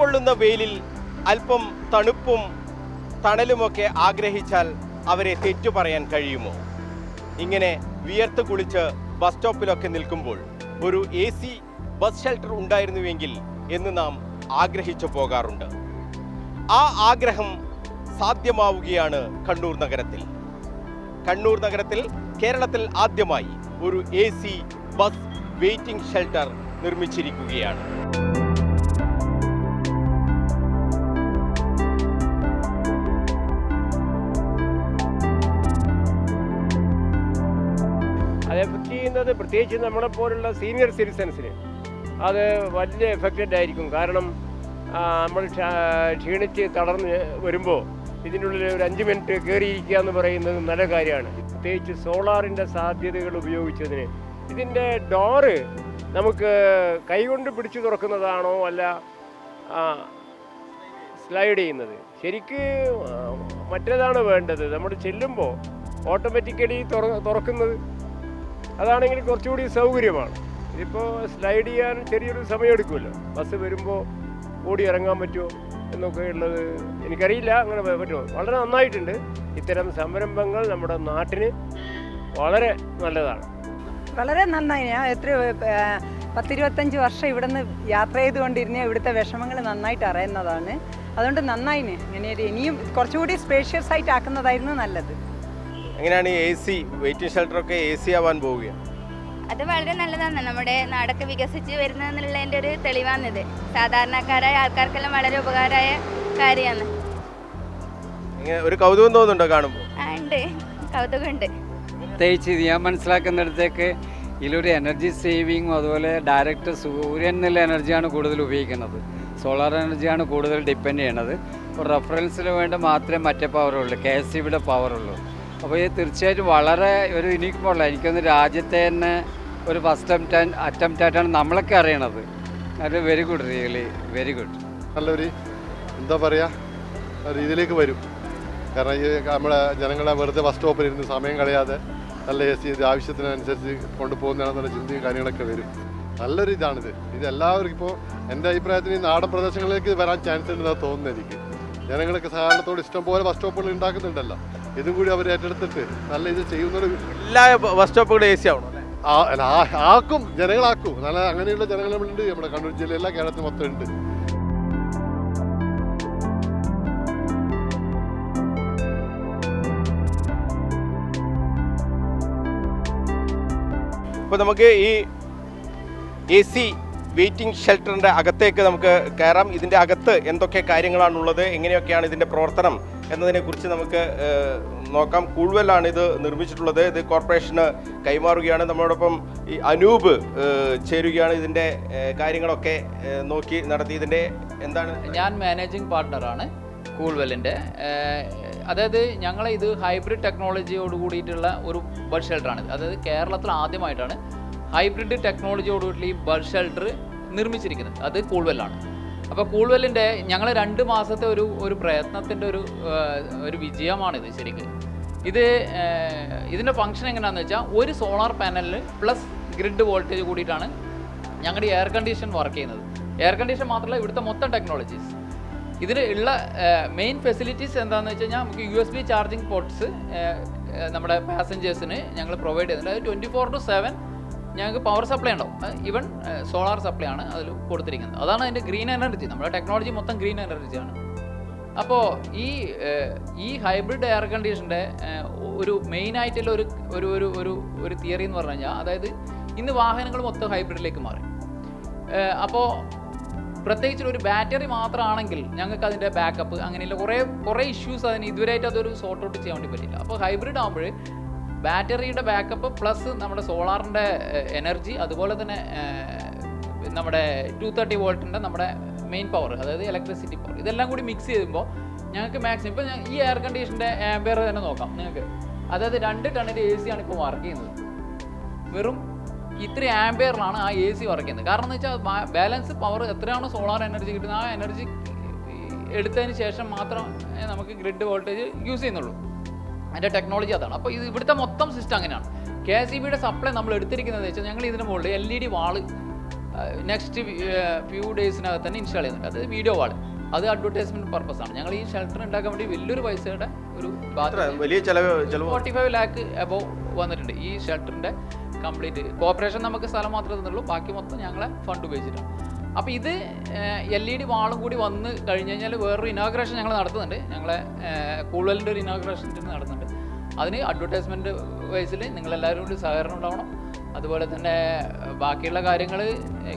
ചുട്ടുപൊള്ളുന്ന വെയിലിൽ അല്പം തണുപ്പും തണലുമൊക്കെ ആഗ്രഹിച്ചാൽ അവരെ തെറ്റു പറയാൻ കഴിയുമോ? ഇങ്ങനെ വിയർത്ത് കുളിച്ച് ബസ് സ്റ്റോപ്പിലൊക്കെ നിൽക്കുമ്പോൾ ഒരു എ സി ബസ് ഷെൽട്ടർ ഉണ്ടായിരുന്നുവെങ്കിൽ എന്ന് നാം ആഗ്രഹിച്ചു പോകാറുണ്ട്. ആ ആഗ്രഹം സാധ്യമാവുകയാണ് കണ്ണൂർ നഗരത്തിൽ. കണ്ണൂർ നഗരത്തിൽ കേരളത്തിൽ ആദ്യമായി ഒരു A C bus waiting shelter നിർമ്മിച്ചിരിക്കുകയാണ്. ചെയ്യുന്നത് പ്രത്യേകിച്ച് നമ്മളെപ്പോലുള്ള സീനിയർ സിറ്റിസൺസിന് അത് വലിയ എഫക്റ്റഡ് ആയിരിക്കും. കാരണം നമ്മൾ ക്ഷ- ക്ഷീണിച്ച് തളർന്ന് വരുമ്പോൾ ഇതിനുള്ളിൽ ഒരു അഞ്ച് മിനിറ്റ് കയറിയിരിക്കുക എന്ന് പറയുന്നത് നല്ല കാര്യമാണ്. പ്രത്യേകിച്ച് സോളാറിന്റെ സാധ്യതകൾ ഉപയോഗിച്ചതിന്. ഇതിന്റെ ഡോറ് നമുക്ക് കൈകൊണ്ട് പിടിച്ചു തുറക്കുന്നതാണോ അല്ല സ്ലൈഡ് ചെയ്യുന്നത്? ശരിക്ക് മറ്റേതാണ് വേണ്ടത്. നമ്മൾ ചെല്ലുമ്പോൾ ഓട്ടോമാറ്റിക്കലി തുറക്കുന്നത് അതാണെങ്കിൽ കുറച്ചുകൂടി സൗകര്യമാണ്. ഇതിപ്പോൾ സ്ലൈഡ് ചെയ്യാൻ ചെറിയൊരു സമയം എടുക്കുമല്ലോ ബസ് വരുമ്പോൾ ഓടി ഇറങ്ങാൻ പറ്റുമോ എന്നൊക്കെ ഉള്ളത് എനിക്കറിയില്ല. അങ്ങനെ പറ്റുമോ? വളരെ നന്നായിട്ടുണ്ട്. ഇത്തരം സംരംഭങ്ങൾ നമ്മുടെ നാട്ടിന് വളരെ നല്ലതാണ്. വളരെ നന്നായി. ഞാൻ എത്ര പത്തിരുപത്തഞ്ച് വർഷം ഇവിടെ നിന്ന് യാത്ര ചെയ്തുകൊണ്ടിരുന്ന ഇവിടുത്തെ വിഷമങ്ങൾ നന്നായിട്ട് അറിയുന്നതാണ്. അതുകൊണ്ട് നന്നായിന്. ഇങ്ങനെ ഇനിയും കുറച്ചുകൂടി സ്പേഷ്യസ് ആയിട്ട് ആക്കുന്നതായിരുന്നു നല്ലത്. എങ്ങനെയാണ് എ സി വെയിറ്റിംഗ് ഷെൽട്ടറൊക്കെ എ സി ആവാൻ പോവുക? അത് വളരെ നല്ലതാണ്. നമ്മുടെ നാടൊക്കെ വികസിച്ച് വരുന്നതെന്നുള്ളതിന്റെ ഒരു തെളിവാണിത്. സാധാരണക്കാരായ ആൾക്കാർക്കെല്ലാം വളരെ ഉപകാരമായ കാര്യമാണ്. ഒരു കൗതുകം തോന്നുന്നുണ്ടോ കാണുമ്പോൾ? ഉണ്ട്. കൗതുകമുണ്ട്. പ്രത്യേകിച്ച് ഇത് ഞാൻ മനസ്സിലാക്കുന്നിടത്തേക്ക് ഇതിലൊരു എനർജി സേവിങ്ങും അതുപോലെ ഡയറക്റ്റ് സൂര്യൻ എന്നുള്ള എനർജിയാണ് കൂടുതൽ ഉപയോഗിക്കുന്നത്. സോളാർ എനർജിയാണ് കൂടുതൽ ഡിപ്പെൻഡ് ചെയ്യണത്. റെഫറൻസിന് വേണ്ടി വേണ്ട മാത്രമേ മറ്റേ പവറുള്ളൂ കെ എസ് സി ബിയുടെ പവറുള്ളൂ അപ്പോൾ ഇത് തീർച്ചയായിട്ടും വളരെ ഒരു മോഡലാണ് എനിക്കൊന്ന് രാജ്യത്തെ തന്നെ ഒരു ഫസ്റ്റ് അറ്റംപ്റ്റ് അറ്റംപ്റ്റ് ആയിട്ടാണ് നമ്മളൊക്കെ അറിയണത്. അത് very good really very good നല്ലൊരു എന്താ പറയുക രീതിയിലേക്ക് വരും. കാരണം ഈ നമ്മളെ ജനങ്ങളെ വെറുതെ ബസ് സ്റ്റോപ്പിൽ ഇരുന്ന് സമയം കളയാതെ നല്ല എ സി ഇത് ആവശ്യത്തിനനുസരിച്ച് കൊണ്ടുപോകുന്നതാണെന്നുള്ള ചിന്തയും കാര്യങ്ങളൊക്കെ വരും. നല്ലൊരു ഇതാണിത്. ഇത് എല്ലാവർക്കും ഇപ്പോൾ എന്റെ അഭിപ്രായത്തിന് ഈ നാടൻ പ്രദേശങ്ങളിലേക്ക് വരാൻ ചാൻസ് ഉണ്ടെന്നാണ് തോന്നുന്നത് എനിക്ക്. ജനങ്ങൾക്ക് ഇഷ്ടം പോലെ ബസ് സ്റ്റോപ്പുകൾ ഉണ്ടാക്കുന്നുണ്ടല്ലോ. ഇതും കൂടി അവർ ഏറ്റെടുത്തിട്ട് നല്ല ഇത് ചെയ്യുന്നൊരു എല്ലാ ബസ് സ്റ്റോപ്പുകളും എ സി ആവണം ആക്കും ജനങ്ങളാക്കും. നല്ല അങ്ങനെയുള്ള ജനങ്ങൾ നമ്മളുണ്ട്. നമ്മുടെ കണ്ണൂർ ജില്ലയിലെ കേരളത്തിൽ മൊത്തം ഉണ്ട്. ഇപ്പൊ നമുക്ക് ഈ എ സി വെയിറ്റിംഗ് ഷെൽട്ടറിന്റെ അകത്തേക്ക് നമുക്ക് കയറാം. ഇതിന്റെ അകത്ത് എന്തൊക്കെ കാര്യങ്ങളാണുള്ളത്? എങ്ങനെയൊക്കെയാണ് ഇതിന്റെ പ്രവർത്തനം? എന്നതിനെക്കുറിച്ച് നമുക്ക് നോക്കാം. കൂൾവെല്ലാണ് ഇത് നിർമ്മിച്ചിട്ടുള്ളത്. ഇത് കോർപ്പറേഷന് കൈമാറുകയാണ്. നമ്മളോടൊപ്പം ഈ അനൂപ് ചേരുകയാണ് ഇതിന്റെ കാര്യങ്ങളൊക്കെ നോക്കി നടത്തി. ഇതിന്റെ എന്താണ്? ഞാൻ മാനേജിംഗ് പാർട്ട്ണറാണ് കൂൾവെല്ലിന്റെ അതായത് ഞങ്ങൾ ഇത് ഹൈബ്രിഡ് ടെക്നോളജിയോട് കൂടിയിട്ടുള്ള ഒരു ബഡ് ഷെൽട്ടറാണ്. അതായത് കേരളത്തിൽ ആദ്യമായിട്ടാണ് ഹൈബ്രിഡ് ടെക്നോളജിയോട് കൂടി ഈ ബഡ് ഷെൽട്ടർ നിർമ്മിച്ചിരിക്കുന്നത്. അത് കൂൾവെല്ലാണ്. അപ്പോൾ കൂൾവെല്ലിന്റെ ഞങ്ങൾ രണ്ട് മാസത്തെ ഒരു ഒരു പ്രയത്നത്തിന്റെ ഒരു ഒരു വിജയമാണിത് ശരിക്കും. ഇത് ഇതിന്റെ ഫങ്ഷൻ എങ്ങനെയാണെന്ന് വെച്ചാൽ ഒരു സോളാർ പാനലിൽ പ്ലസ് ഗ്രിഡ് വോൾട്ടേജ് കൂടിയിട്ടാണ് ഞങ്ങളുടെ എയർ കണ്ടീഷൻ വർക്ക് ചെയ്യുന്നത്. എയർ കണ്ടീഷൻ മാത്രമല്ല ഇവിടുത്തെ മൊത്തം ടെക്നോളജീസ് ഇതിൽ ഉള്ള മെയിൻ ഫെസിലിറ്റീസ് എന്താണെന്ന് വെച്ച് കഴിഞ്ഞാൽ നമുക്ക് U S B charging ports നമ്മുടെ പാസഞ്ചേഴ്സിന് ഞങ്ങൾ പ്രൊവൈഡ് ചെയ്യുന്നുണ്ട്. അത് ട്വന്റി ഫോർ ടു സെവൻ ഞങ്ങൾക്ക് പവർ സപ്ലൈ ഉണ്ടോ ഈവൻ സോളാർ സപ്ലൈ ആണ് അതിൽ കൊടുത്തിരിക്കുന്നത്. അതാണ് അതിന്റെ ഗ്രീൻ എനർജി നമ്മുടെ ടെക്നോളജി മൊത്തം ഗ്രീൻ എനർജിയാണ് അപ്പോൾ ഈ ഈ ഹൈബ്രിഡ് എയർ കണ്ടീഷന്റെ ഒരു മെയിൻ ആയിട്ടുള്ള ഒരു ഒരു ഒരു ഒരു ഒരു തിയറി എന്ന് പറഞ്ഞു കഴിഞ്ഞാൽ അതായത് ഇന്ന് വാഹനങ്ങൾ മൊത്തം ഹൈബ്രിഡിലേക്ക് മാറി. അപ്പോൾ പ്രത്യേകിച്ച് ഒരു ബാറ്ററി മാത്രമാണെങ്കിൽ ഞങ്ങൾക്ക് അതിന്റെ ബാക്കപ്പ് അങ്ങനെയുള്ള കുറേ കുറേ ഇഷ്യൂസ് അതിന് ഇതുവരെയായിട്ട് അതൊരു സോർട്ട് ഔട്ട് ചെയ്യാൻ വേണ്ടി പറ്റില്ല അപ്പോൾ ഹൈബ്രിഡ് ആകുമ്പോൾ ബാറ്ററിയുടെ ബാക്കപ്പ് പ്ലസ് നമ്മുടെ സോളാറിന്റെ എനർജി അതുപോലെ തന്നെ നമ്മുടെ ടു തേർട്ടി വോൾട്ടിന്റെ നമ്മുടെ മെയിൻ പവർ അതായത് ഇലക്ട്രിസിറ്റി പവർ ഇതെല്ലാം കൂടി മിക്സ് ചെയ്യുമ്പോൾ ഞങ്ങൾക്ക് മാക്സിമം ഇപ്പോൾ ഈ എയർ കണ്ടീഷന്റെ ആംബിയർ തന്നെ നോക്കാം. നിങ്ങൾക്ക് അതായത് രണ്ട് ടണ്ണിന്റെ എ ആണ് ഇപ്പോൾ വർക്ക് ചെയ്യുന്നത്. വെറും ഇത്ര ആംബിയറിലാണ് ആ എ സി വർക്ക് ചെയ്യുന്നത്. കാരണം എന്ന് വെച്ചാൽ ബാലൻസ് പവർ എത്രയാണോ സോളാർ എനർജി കിട്ടുന്നത് ആ എനർജി എടുത്തതിന് ശേഷം മാത്രം നമുക്ക് ഗ്രിഡ് വോൾട്ടേജ് യൂസ് ചെയ്യുന്നുള്ളൂ. അതിന്റെ ടെക്നോളജി അതാണ്. അപ്പോൾ ഇത് ഇവിടുത്തെ മൊത്തം സിസ്റ്റം അങ്ങനെയാണ്. കെ എസ് ഇ ബിയുടെ സപ്ലൈ നമ്മൾ എടുത്തിരിക്കുന്നത് വെച്ചാൽ ഞങ്ങൾ ഇതിന് മുകളിൽ L E D wall next few ഡേയ്സിനകത്ത് തന്നെ ഇൻസ്റ്റാൾ ചെയ്യുന്നുണ്ട്. അത് വീഡിയോ വാൾ അത് അഡ്വർടൈസ്മെന്റ് പർപ്പസ് ആണ്. ഞങ്ങൾ ഈ ഷെൽട്ടർ ഉണ്ടാക്കാൻ വേണ്ടി വലിയൊരു പൈസയുടെ ഒരു വലിയ ഫോർട്ടി ഫൈവ് ലാക്ക് അബോവ് വന്നിട്ടുണ്ട് ഈ ഷെൽട്ടറിന്റെ കംപ്ലീറ്റ് കോർപ്പറേഷൻ നമുക്ക് സ്ഥലം മാത്രമേ തന്നുള്ളൂ. ബാക്കി മൊത്തം ഞങ്ങളെ ഫണ്ട് ഉപയോഗിച്ചിട്ടാണ്. അപ്പോൾ ഇത് എൽ ഇ ഡി വാളും കൂടി വന്ന് കഴിഞ്ഞ് കഴിഞ്ഞാൽ വേറൊരു ഇനോഗ്രേഷൻ ഞങ്ങൾ നടത്തുന്നുണ്ട്. ഞങ്ങളെ കൂടുതലിന്റെ ഒരു ഇനോഗ്രേഷൻ നടത്തുന്നുണ്ട്. അതിന് അഡ്വർടൈസ്മെന്റ് വൈസിൽ നിങ്ങളെല്ലാവരും കൂടി സഹകരണം ഉണ്ടാവണം. അതുപോലെ തന്നെ ബാക്കിയുള്ള കാര്യങ്ങൾ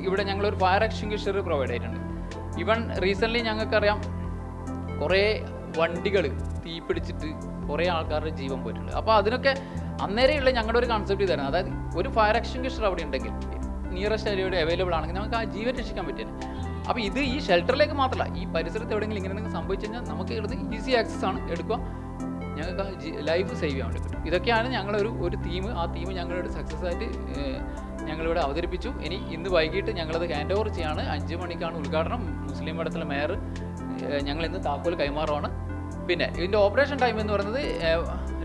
ഇവിടെ ഞങ്ങളൊരു ഫയർ എക്സ്റ്റിംഗ്വിഷർ പ്രൊവൈഡ് ചെയ്തിട്ടുണ്ട്. ഇവൺ റീസെന്റ്ലി ഞങ്ങൾക്കറിയാം കുറേ വണ്ടികൾ തീ പിടിച്ചിട്ട് കുറേ ആൾക്കാരുടെ ജീവൻ പോയിട്ടുണ്ട്. അപ്പോൾ അതിനൊക്കെ അന്നേരെയുള്ള ഞങ്ങളുടെ ഒരു കൺസെപ്റ്റ് ഇതാണ്. അതായത് ഒരു ഫയർ എക്സ്റ്റിംഗ്വിഷർ അവിടെ ഉണ്ടെങ്കിൽ നിയറസ്റ്റ് ഏരിയയുടെ അവൈലബിൾ ആണെങ്കിൽ നമുക്ക് ആ ജീവൻ രക്ഷിക്കാൻ പറ്റില്ല. അപ്പോൾ ഇത് ഈ ഷെൽട്ടറിലേക്ക് മാത്രമല്ല ഈ പരിസരത്ത് എവിടെയെങ്കിലും ഇങ്ങനെ എന്തെങ്കിലും സംഭവിച്ചു കഴിഞ്ഞാൽ നമുക്ക് ഇത് ഈസി ആക്സസ് ആണ് എടുക്കുക. ഞങ്ങൾക്ക് ലൈഫ് സേവ് ചെയ്യാൻ വേണ്ടി പറ്റും. ഇതൊക്കെയാണ് ഞങ്ങളൊരു ഒരു തീം ആ തീം ഞങ്ങളുടെ സക്സസ് ആയിട്ട് ഞങ്ങളിവിടെ അവതരിപ്പിച്ചു. ഇനി ഇന്ന് വൈകിട്ട് ഞങ്ങളത് ഹാൻഡ് ഓവർ ചെയ്യാണ്. അഞ്ച് മണിക്കാണ് ഉദ്ഘാടനം. മുസ്ലിം മഠത്തിലെ മേയർ ഞങ്ങൾ ഇന്ന് താക്കോൽ കൈമാറുവാണ്. പിന്നെ ഇതിന്റെ ഓപ്പറേഷൻ ടൈം എന്ന് പറയുന്നത്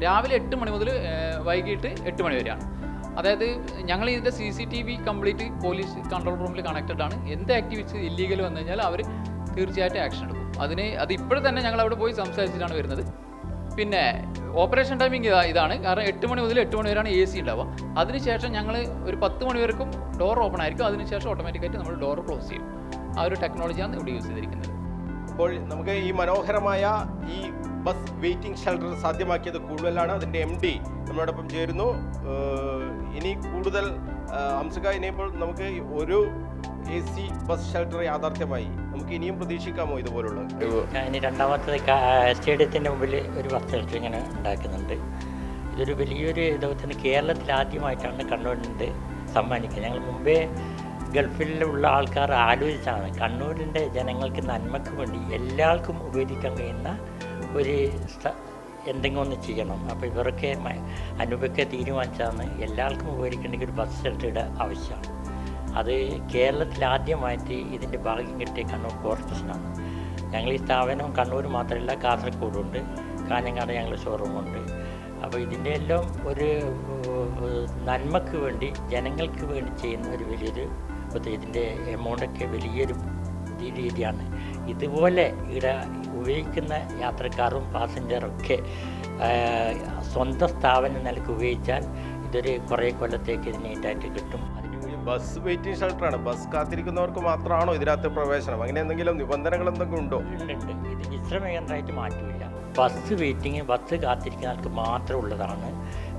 രാവിലെ എട്ട് മണി മുതൽ വൈകിട്ട് എട്ട് മണി വരെയാണ്. അതായത് ഞങ്ങൾ ഇതിന്റെ C C T V complete police control റൂമിൽ കണക്റ്റഡ് ആണ്. എന്ത് ആക്ടിവിറ്റീസ് ഇല്ലീഗൽ വന്നു കഴിഞ്ഞാൽ അവർ തീർച്ചയായിട്ടും ആക്ഷൻ എടുക്കും. അതിന് അത് ഇപ്പോഴും തന്നെ ഞങ്ങൾ അവിടെ പോയി സംസാരിച്ചിട്ടാണ് വരുന്നത്. പിന്നെ ഓപ്പറേഷൻ ടൈമിംഗ് ഇതാ ഇതാണ്. കാരണം എട്ട് മണി മുതൽ എട്ട് മണി വരെയാണ് എ സി ഉണ്ടാവുക. അതിനുശേഷം ഞങ്ങൾ ഒരു പത്ത് മണി വരെക്കും ഡോർ ഓപ്പൺ ആയിരിക്കും. അതിനുശേഷം ഓട്ടോമാറ്റിക്കായിട്ട് നമ്മൾ ഡോർ ക്ലോസ് ചെയ്യും. ആ ഒരു ടെക്നോളജിയാണ് ഇവിടെ യൂസ് ചെയ്തിരിക്കുന്നത്. അപ്പോൾ നമുക്ക് ഈ മനോഹരമായ ഈ ബസ് വെയിറ്റിംഗ് ഷെൽട്ടർ സാധ്യമാക്കിയത് കൂടുതലാണ്. അതിന്റെ എം ഡി നമ്മളോടൊപ്പം ചേരുന്നു. ഇനി കൂടുതൽ അംസക ഇനിയിപ്പോൾ നമുക്ക് ഒരു എ സി ബസ് ഷെൽട്ടർ യാഥാർത്ഥ്യമായി നമുക്ക് ഇനിയും പ്രതീക്ഷിക്കാമോ ഇതുപോലുള്ള? ഇനി രണ്ടാമത്തത് സ്റ്റേഡിയത്തിന്റെ മുമ്പിൽ ഒരു ബസ് ഷെൽട്ടർ ഇങ്ങനെ ഉണ്ടാക്കുന്നുണ്ട്. ഇതൊരു വലിയൊരു ദൗത്യത്തിന് കേരളത്തിൽ ആദ്യമായിട്ടാണ് കണ്ണൂരിന്റെ സമ്മാനിക്കുക ഞങ്ങൾ മുമ്പേ ഗൾഫിലുള്ള ആൾക്കാർ ആലോചിച്ചാണ് കണ്ണൂരിന്റെ ജനങ്ങൾക്ക് നന്മയ്ക്ക് വേണ്ടി എല്ലാവർക്കും ഉപയോഗിക്കാൻ കഴിയുന്ന ഒരു എന്തെങ്കിലും ഒന്ന് ചെയ്യണം. അപ്പോൾ ഇവരൊക്കെ അനൂപൊക്കെ തീരുമാനിച്ചാണ് എല്ലാവർക്കും ഉപകരിക്കേണ്ടെങ്കിൽ ഒരു ബസ് ഷെൽട്ടറുടെ ആവശ്യമാണ്. അത് കേരളത്തിൽ ആദ്യമായിട്ട് ഇതിന്റെ ഭാഗ്യം കിട്ടിയ കണ്ണൂർ കോർപ്പറേഷനാണ് ഞങ്ങൾ ഈ സ്ഥാപനം കണ്ണൂർ മാത്രമല്ല കാസർഗോഡുണ്ട്. കാഞ്ഞങ്ങാട് ഞങ്ങൾ ഷോറൂമുണ്ട് അപ്പോൾ ഇതിന്റെ എല്ലാം ഒരു നന്മക്ക് വേണ്ടി ജനങ്ങൾക്ക് വേണ്ടി ചെയ്യുന്ന ഒരു വലിയൊരു ഇത് ഇതിന്റെ എമൗണ്ടൊക്കെ വലിയൊരു രീതിയാണ്. ഇതുപോലെ ഇവിടെ ഉപയോഗിക്കുന്ന യാത്രക്കാരും പാസഞ്ചറൊക്കെ സ്വന്തം സ്ഥാപനം നിലയ്ക്ക് ഉപയോഗിച്ചാൽ ഇതൊരു കുറേ കൊല്ലത്തേക്ക് ഇത് നീറ്റായിട്ട് കിട്ടും. ബസ് വെയിറ്റിംഗ് ഷെൽട്ടറാണ്. ബസ് കാത്തിരിക്കുന്നവർക്ക് മാത്രമാണോ ഇതിനകത്ത് പ്രവേശനം? അങ്ങനെ എന്തെങ്കിലും നിബന്ധനകൾ എന്തെങ്കിലും ഉണ്ടോ? ഉണ്ട് ഇത് വിശ്രമകേന്ദ്രമായിട്ട് മാറ്റില്ല. ബസ് വെയിറ്റിംഗ് ബസ് കാത്തിരിക്കുന്നവർക്ക് മാത്രം ഉള്ളതാണ്.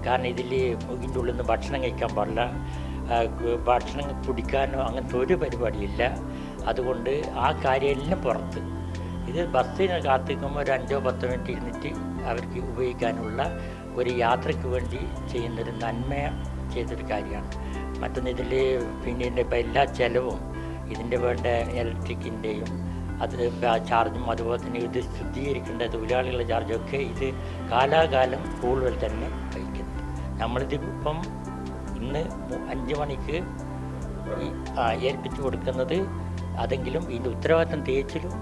കാരണം ഇതിൽ ഇതിന്റെ ഉള്ളിൽ നിന്ന് ഭക്ഷണം കഴിക്കാൻ പാടില്ല. ഭക്ഷണം കുടിക്കാനോ അങ്ങനത്തെ ഒരു പരിപാടിയില്ല. അതുകൊണ്ട് ആ കാര്യമെല്ലാം പുറത്ത്. ഇത് ബസ്സിന് കാത്തിരിക്കുമ്പോൾ ഒരു അഞ്ചോ പത്തോ മിനിറ്റ് ഇരുന്നിട്ട് അവർക്ക് ഉപയോഗിക്കാനുള്ള ഒരു യാത്രയ്ക്ക് വേണ്ടി ചെയ്യുന്നൊരു നന്മ ചെയ്തൊരു കാര്യമാണ്. മറ്റൊന്ന് ഇതിൽ പിന്നീട് ഇപ്പം എല്ലാ ചിലവും ഇതിന്റെ വേണ്ട ഇലക്ട്രിക്കിന്റെയും അത് ചാർജും അതുപോലെ തന്നെ ഇത് ശുദ്ധീകരിക്കേണ്ട തൊഴിലാളികളുടെ ചാർജൊക്കെ ഇത് കാലാകാലം കൂടുതൽ തന്നെ വഹിക്കുന്നത് നമ്മളിത് ഇപ്പം ഇന്ന് അഞ്ച് മണിക്ക് ഏൽപ്പിച്ചു കൊടുക്കുന്നത് അതെങ്കിലും ഇതിന്റെ ഉത്തരവാദിത്തം തേച്ചിലും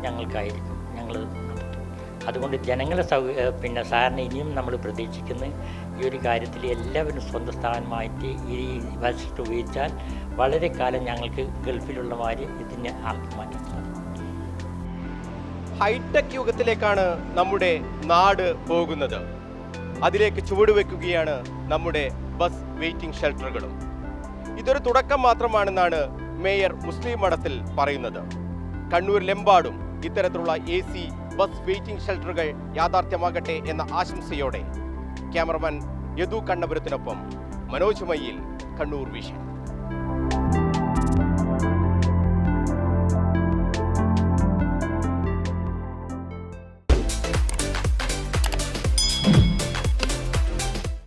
ഞങ്ങൾക്കായിരിക്കും. ഞങ്ങൾ അതുകൊണ്ട് ജനങ്ങളെ സൗ പിന്നെ സാറിന് ഇനിയും നമ്മൾ പ്രതീക്ഷിക്കുന്നു ഈ ഒരു കാര്യത്തിൽ എല്ലാവരും സ്വന്തം സ്ഥാനം മാറ്റി ഈ വശത്ത് ഉപയോഗിച്ചാൽ വളരെ കാലം ഞങ്ങൾക്ക് ഗൾഫിലുള്ളവർ ഇതിനെ ആക്കി ഹൈടെക് യുഗത്തിലേക്കാണ് നമ്മുടെ നാട് പോകുന്നത്. അതിലേക്ക് ചുവടുവെക്കുകയാണ് നമ്മുടെ ബസ് വെയിറ്റിംഗ് ഷെൽട്ടറുകളും. ഇതൊരു തുടക്കം മാത്രമാണെന്നാണ് മേയർ മുസ്ലിം മഠത്തിൽ പറയുന്നത്. കണ്ണൂരിലെമ്പാടും ഇത്തരത്തിലുള്ള എ സി ബസ് വെയിറ്റിംഗ് ഷെൽട്ടറുകൾ യാഥാർത്ഥ്യമാകട്ടെ എന്ന ആശംസയോടെ ക്യാമറമാൻ യദു കണ്ണപുരത്തിനൊപ്പം മനോജ് മയ്യിൽ കണ്ണൂർ വിഷൻ.